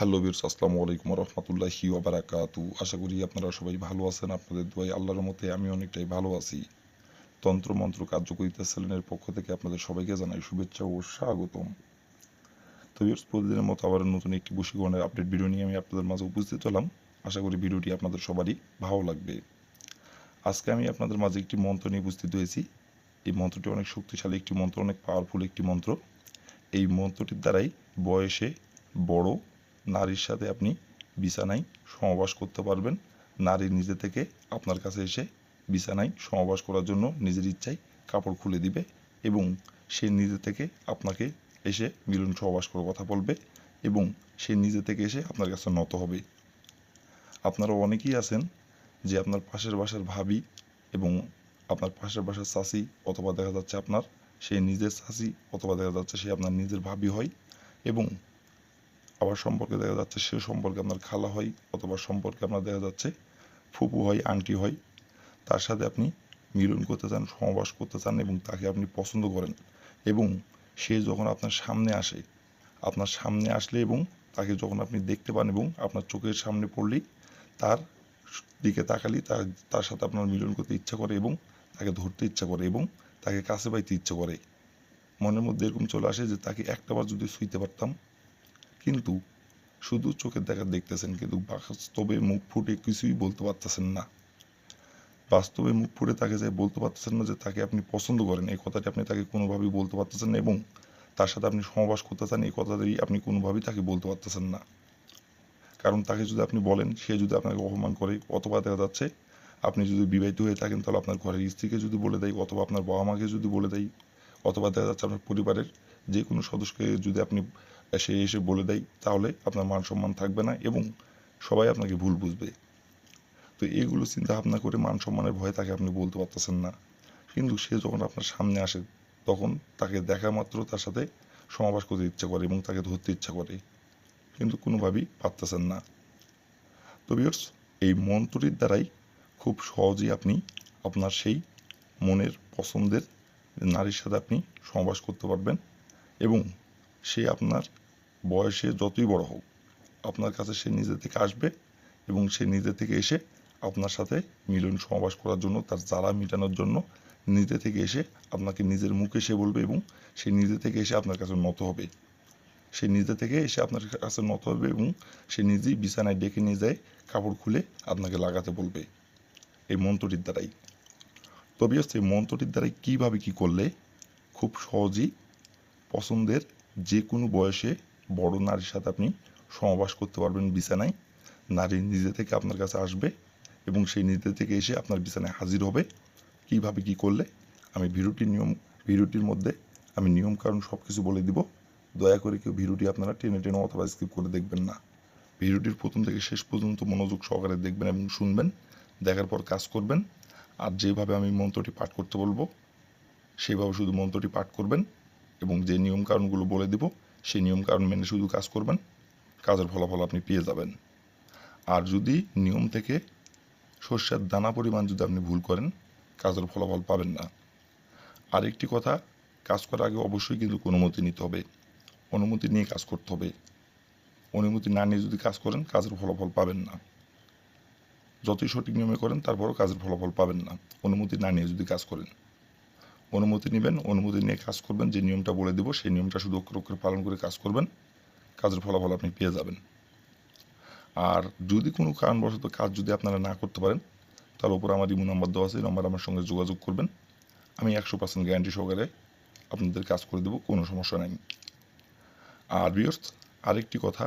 Hello বিরস আসসালামু আলাইকুম রহমতুল্লাহি ওবারাকাতু আশা করি আপনারা সবাই ভালো আছেন, আপনাদের দোয়াই আল্লাহর মতে আমি অনেকটাই ভালো আছি। তন্ত্র মন্ত্র কার্যকরিতা সেলেনের পক্ষ থেকে আপনাদের সবাইকে জানাই শুভেচ্ছা ও স্বাগতম। তো বিরস প্রতিদিনের মতো আবার নতুন একটি বশীকরণের আপডেট ভিডিও নিয়ে আমি আপনাদের মাঝে উপস্থিত হলাম। আশা করি ভিডিওটি আপনাদের সবারই ভালো লাগবে। আজকে আমি আপনাদের মাঝে একটি মন্ত্র নিয়ে উপস্থিত হয়েছি। এই মন্ত্রটি অনেক শক্তিশালী একটি মন্ত্র, অনেক পাওয়ারফুল একটি মন্ত্র। এই মন্ত্রটির দ্বারাই বয়সে বড় নারীর সাথে আপনি বিছানায় সমাবাস করতে পারবেন। নারী নিজে থেকে আপনার কাছে এসে বিছানায় সমাবাস করার জন্য নিজের ইচ্ছায় কাপড় খুলে দিবে এবং সে নিজে থেকে আপনাকে এসে মিলন সহবাস করার কথা বলবে এবং সে নিজে থেকে এসে আপনার কাছে নত হবে। আপনারা অনেকেই আছেন যে আপনার পাশের বাসার ভাবি এবং আপনার পাশের বাসার চাষি অথবা দেখা যাচ্ছে আপনার সে নিজের চাষি অথবা দেখা যাচ্ছে সে আপনার নিজের ভাবি হয় এবং আবার সম্পর্কে দেখা যাচ্ছে, সে সম্পর্কে আপনার খালা হয় অথবা সম্পর্কে আপনার দেখা যাচ্ছে, ফুপু হয় আংটি হয়, তার সাথে আপনি মিলন করতে চান সমাবাস করতে চান এবং তাকে আপনি পছন্দ করেন এবং সে যখন আপনার সামনে আসে, আপনার সামনে আসলে এবং তাকে যখন আপনি দেখতে পান এবং আপনার চোখের সামনে পড়লেই তার দিকে তাকালি তার তার সাথে আপনার মিলন করতে ইচ্ছা করে এবং তাকে ধরতে ইচ্ছা করে এবং তাকে কাছে পাইতে ইচ্ছা করে। মনের মধ্যে এরকম চলে আসে যে তাকে একটাবার যদি ছুঁইতে পারতাম কিন্তু শুধু চোখের দেখা দেখতেছেন কিন্তু বাস্তবে মুখ ফুটে কিছুই বলতে পারতেছেন না। বাস্তবে মুখ ফুটে তাকে যে বলতে পারতেছেন না যে তাকে আপনি পছন্দ করেন, এই কথাটি আপনি তাকে কোনোভাবেই বলতে পারতেছেন এবং তার সাথে আপনি সমাবাস করতে চান এই কথাটি আপনি কোনোভাবেই তাকে বলতে পারতেছেন না। কারণ তাকে যদি আপনি বলেন, সে যদি আপনাকে অপমান করে অথবা দেখা যাচ্ছে আপনি যদি বিবাহিত হয়ে থাকেন তাহলে আপনার ঘরের স্ত্রীকে যদি বলে দেয় অথবা আপনার বাবা মাকে যদি বলে দেয়, অথবা দেখা যাচ্ছে আপনার পরিবারের যে কোনো সদস্যকে যদি আপনি সে এসে বলে দেয়, তাহলে আপনার মান সম্মান থাকবে না এবং সবাই আপনাকে ভুল বুঝবে। তো এইগুলো চিন্তা ভাবনা করে মান সম্মানের ভয়ে তাকে আপনি বলতে পারতেছেন না। কিন্তু সে যখন আপনার সামনে আসে, তখন তাকে দেখা মাত্র তার সাথে সমাবাস করতে ইচ্ছা করে এবং তাকে ধরতে ইচ্ছা করে। কিন্তু কোনোভাবেই পারতেছেন না। তো বিয়র্স এই মন্ত্রটির দ্বারাই খুব সহজেই আপনি আপনার সেই মনের পছন্দের নারীর সাথে আপনি সমাবাস করতে পারবেন এবং সে আপনার বয়সে যতই বড় হোক, আপনার কাছে সে নিজে থেকে আসবে এবং সে নিজে থেকে এসে আপনার সাথে মিলন সমাবাস করার জন্য, তার জ্বালা মেটানোর জন্য নিজে থেকে এসে আপনাকে নিজের মুখে সে বলবে এবং সে নিজে থেকে এসে আপনার কাছে নত হবে। সে নিজে থেকে এসে আপনার কাছে নত হবে এবং সে নিজেই বিছানায় ডেকে নিয়ে যায়, কাপড় খুলে আপনাকে লাগাতে বলবে। এই মন্ত্রটির দ্বারাই। তবে এই মন্ত্রটির দ্বারাই কীভাবে কী করলে খুব সহজেই পছন্দের যে কোনো বয়সে বড় নারীর সাথে আপনি সমবাস করতে পারবেন বিছানায়। নারী নিজে থেকে আপনার কাছে আসবে এবং সেই নিজে থেকে এসে আপনার বিছানায় হাজির হবে। কীভাবে কি করলে? আমি ভিডিওটির নিয়ম, ভিডিওটির মধ্যে আমি নিয়ম কারণ সব কিছু বলে দিব। দয়া করে কেউ ভিডিওটি আপনারা টেনে টেনে অথবা স্কিপ করে দেখবেন না। ভিডিওটির প্রথম থেকে শেষ পর্যন্ত মনোযোগ সহকারে দেখবেন এবং শুনবেন। দেখার পর কাজ করবেন। আর যেভাবে আমি মন্ত্রটি পাঠ করতে বলব সেইভাবে শুধু মন্ত্রটি পাঠ করবেন এবং যে নিয়ম কারণগুলো বলে দেব সেই নিয়ম কারণ মেনে শুধু কাজ করবেন, কাজের ফলাফল আপনি পেয়ে যাবেন। আর যদি নিয়ম থেকে শস্যের দানা পরিমাণ যদি আপনি ভুল করেন, কাজের ফলাফল পাবেন না। আরেকটি কথা, কাজ করার আগে অবশ্যই কিন্তু অনুমতি নিতে হবে। অনুমতি নিয়ে কাজ করতে হবে। অনুমতি না নিয়ে যদি কাজ করেন, কাজের ফলাফল পাবেন না। যতই সঠিক নিয়মে করেন, তারপরও কাজের ফলাফল পাবেন না। অনুমতি না নিয়ে যদি কাজ করেন। অনুমতি নেবেন, অনুমতি নিয়ে কাজ করবেন, যে নিয়মটা বলে দেবো, সেই নিয়মটা শুধু অক্ষর অক্ষরে পালন করে কাজ করবেন, কাজের ফলাফল আপনি পেয়ে যাবেন। আর যদি কোনো কারণবশত কাজ যদি আপনারা না করতে পারেন, তার উপর আমার ইমো নাম্বার দেওয়া আছে নাম্বার আমার সঙ্গে যোগাযোগ করবেন। আমি একশো পার্সেন্ট গ্যারান্টি সহকারে আপনাদের কাজ করে দেবো, কোনো সমস্যা নেই। আর বিয়র্স আরেকটি কথা,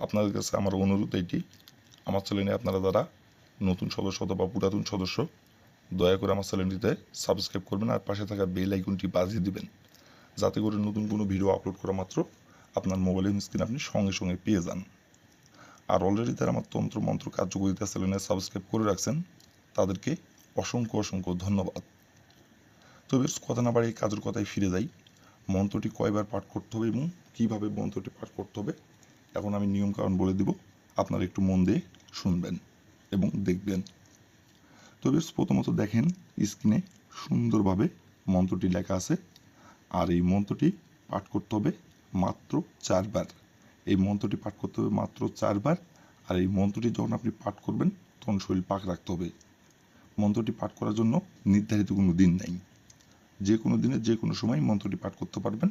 আপনাদের কাছে আমার অনুরোধ এইটি আমার চ্যানেলে আপনারা যারা নতুন সদস্য অথবা পুরাতন সদস্য দয়া করে আমার চ্যানেলটিতে সাবস্ক্রাইব করবেন আর পাশে থাকা বেল আইকনটি বাজিয়ে দিবেন। যাতে করে নতুন কোনো ভিডিও আপলোড করা মাত্র আপনার মোবাইলের স্ক্রিন আপনি সঙ্গে সঙ্গে পেয়ে যান। আর অলরেডি তারা আমার তন্ত্র মন্ত্র কার্যকরিতা চ্যানেলে সাবস্ক্রাইব করে রাখছেন, তাদেরকে অসংখ্য অসংখ্য ধন্যবাদ। তবে কথা না বাড়িয়ে কাজের কথায় ফিরে যাই। মন্ত্রটি কয়বার পাঠ করতে হবে এবং কীভাবে মন্ত্রটি পাঠ করতে হবে, এখন আমি নিয়মকানুন বলে দিব। আপনারা একটু মন দিয়ে শুনবেন এবং দেখবেন। তবে প্রথমত দেখেন স্ক্রিনে সুন্দরভাবে মন্ত্রটি লেখা আছে। আর এই মন্ত্রটি পাঠ করতে হবে মাত্র চারবার। এই মন্ত্রটি পাঠ করতে হবে মাত্র চারবার। আর এই মন্ত্রটি যখন আপনি পাঠ করবেন, তখন শরীর পাক রাখতে হবে। মন্ত্রটি পাঠ করার জন্য নির্ধারিত কোনো দিন নাই। যে কোনো দিনে, যে কোনো সময় মন্ত্রটি পাঠ করতে পারবেন।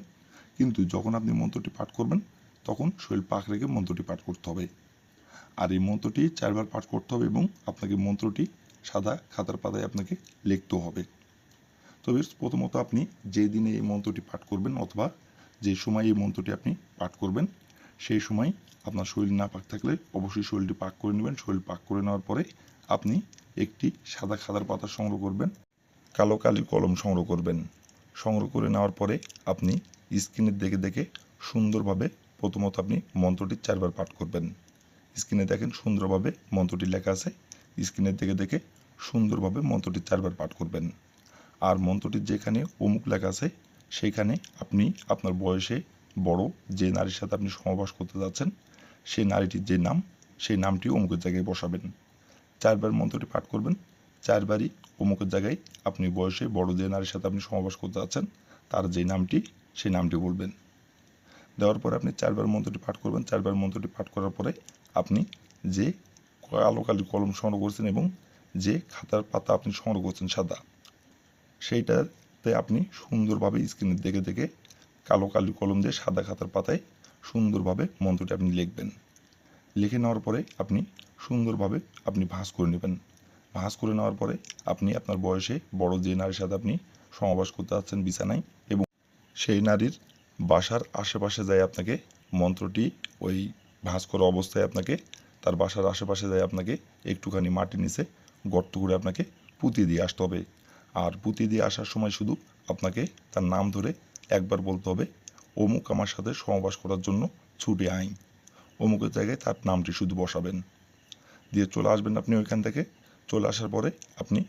কিন্তু যখন আপনি মন্ত্রটি পাঠ করবেন, তখন শরীর পাক রেখে মন্ত্রটি পাঠ করতে হবে। আর এই মন্ত্রটি চারবার পাঠ করতে হবে এবং আপনাকে মন্ত্রটি সাদা খাতার পাতায় আপনাকে লিখতেও হবে। তবে প্রথমত আপনি যে দিনে এই মন্ত্রটি পাঠ করবেন অথবা যে সময় এই মন্ত্রটি আপনি পাঠ করবেন, সেই সময় আপনার শরীর না পাক থাকলে অবশ্যই শরীরটি পাক করে নেবেন। শরীর পাক করে নেওয়ার পরে আপনি একটি সাদা খাতার পাতা সংগ্রহ করবেন, কালো কালি কলম সংগ্রহ করবেন। সংগ্রহ করে নেওয়ার পরে আপনি স্ক্রিনের দেখে দেখে সুন্দরভাবে প্রথমত আপনি মন্ত্রটি চারবার পাঠ করবেন। স্ক্রিনে দেখেন সুন্দরভাবে মন্ত্রটি লেখা আছে স্ক্রিনের দেখে দেখে সুন্দরভাবে মন্ত্রটি চারবার পাঠ করবেন। আর মন্ত্রটি যেখানে অমুক লেখা আছে সেইখানে আপনি আপনার বয়সে বড় যে নারীর সাথে আপনি সমাবাস করতে যাচ্ছেন, সেই নারীটির যে নাম, সেই নামটি অমুকের জায়গায় বসাবেন। চারবার মন্ত্রটি পাঠ করবেন। চারবারই অমুকের জায়গায় আপনি বয়সে বড় যে নারীর সাথে আপনি সমাবাস করতে যাচ্ছেন, তার যে নামটি, সেই নামটি বলবেন। দেওয়ার পরে আপনি চারবার মন্ত্রটি পাঠ করবেন। চারবার মন্ত্রটি পাঠ করার পরে আপনি যে কালো কালি কলম সংগ্রহ করছেন এবং যে খাতার পাতা আপনি সংগ্রহ করছেন সাদা, সেইটাতে আপনি সুন্দরভাবে স্ক্রিনে দেখে দেখে কালো কালি কলম দিয়ে সাদা খাতার পাতায় সুন্দরভাবে মন্ত্রটি আপনি লিখবেন। লিখে নেওয়ার পরে আপনি সুন্দরভাবে আপনি ভাঁজ করে নেবেন। ভাঁজ করে নেওয়ার পরে আপনি আপনার বয়সে বড় যে নারীর সাথে আপনি সমাবাস করতে যাচ্ছেন বিছানায় এবং সেই নারীর বাসার আশেপাশে যায় আপনাকে মন্ত্রটি ওই ভাঁজ করা অবস্থায় আপনাকে তার বাসার আশেপাশে যায় আপনাকে একটুখানি মাটির নিচে গর্ত করে আপনাকে পুঁতি দিয়ে আসতে হবে। আর পুঁতি দিয়ে আসার সময় শুধু আপনাকে তার নাম ধরে একবার বলতে হবে, অমুক আমার সাথে সমাবাস করার জন্য ছুটে আইন। অমুকের জায়গায় তার নামটি শুধু বসাবেন। দিয়ে চলে আসবেন আপনি ওইখান থেকে। চলে আসার পরে আপনি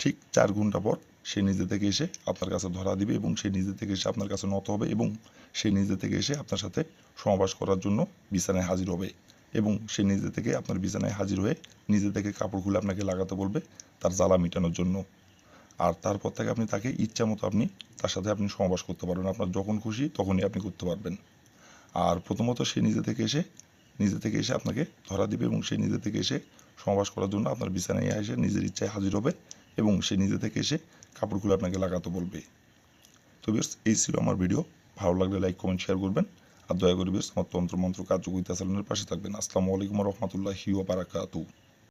ঠিক চার ঘণ্টা পর সে নিজে থেকে এসে আপনার কাছে ধরা দিবে এবং সে নিজে থেকে এসে আপনার কাছে নত হবে এবং সে নিজে থেকে এসে আপনার সাথে সমাবাস করার জন্য বিছানায় হাজির হবে। এবং সে নিজে থেকে আপনার বিছানায় হাজির হয়ে নিজে থেকে কাপড় খুলে আপনাকে লাগাতে বলবে, তার জ্বালা মেটানোর জন্য। আর তারপর থেকে আপনি তাকে ইচ্ছা মতো আপনি তার সাথে আপনি সমাবাস করতে পারবেন। আপনার যখন খুশি তখনই আপনি করতে পারবেন। আর প্রথমত সে নিজে থেকে এসে, নিজে থেকে এসে আপনাকে ধরা দিবে এবং সে নিজে থেকে এসে সমাবাস করার জন্য আপনার বিছানায় এসে নিজের ইচ্ছায় হাজির হবে এবং সে নিজে থেকে এসে কাপড়গুলো আপনাকে লাগাতে বলবে। তো বেশ এই ছিল আমার ভিডিও ভালো লাগলে লাইক কমেন্ট শেয়ার করবেন। আর দয়া বেশ আমার তন্ত্র মন্ত্র কার্যকরিতা চালানোর পাশে থাকবেন। আসসালামু আলাইকুম রহমতুল্লাহি হিউ বারাকাতুহু।